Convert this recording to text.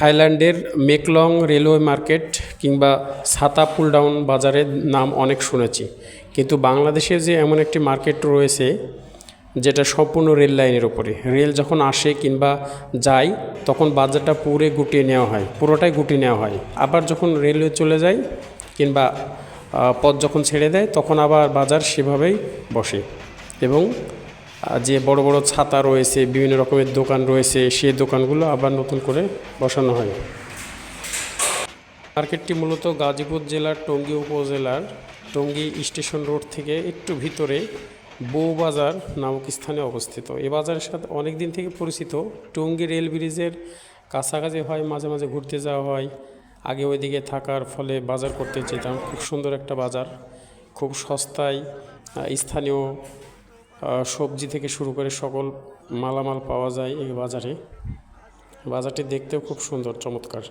থাইল্যান্ডের মেকলং railway market কিংবা ছাতা পুল ডাউন বাজারের নাম অনেক শুনেছি। কিন্তু বাংলাদেশে যে এমন একটি মার্কেট রয়েছে, যেটা সম্পূর্ণ রেল লাইনের ওপরে রেল যখন আসে কিংবা যায়, তখন বাজারটা পুরে গুটিয়ে নেওয়া হয়, পুরোটাই গুটিয়ে নেওয়া হয়। আবার যখন রেলওয়ে চলে যায় কিংবা পথ যখন ছেড়ে দেয়, তখন আবার বাজার সেভাবেই বসে। এবং যে বড় বড় ছাতা রয়েছে, বিভিন্ন রকমের দোকান রয়েছে, সেই দোকানগুলো আবার নতুন করে বসানো হয়। মার্কেটটি মূলত গাজীপুর জেলার টঙ্গী উপজেলার টঙ্গী স্টেশন রোড থেকে একটু ভিতরে বউবাজার নামক স্থানে অবস্থিত। এ বাজারের সাথে অনেক দিন থেকে পরিচিত। টঙ্গী রেল ব্রিজের কাছাকাছি হয়, মাঝে মাঝে ঘুরতে যাওয়া হয়। আগে ওইদিকে থাকার ফলে বাজার করতে যেতাম। খুব সুন্দর একটা বাজার, খুব সস্তায় স্থানীয় সবজি থেকে শুরু করে সকল মালামাল পাওয়া যায় এই বাজারে। বাজারটি দেখতেও খুব সুন্দর, চমৎকার।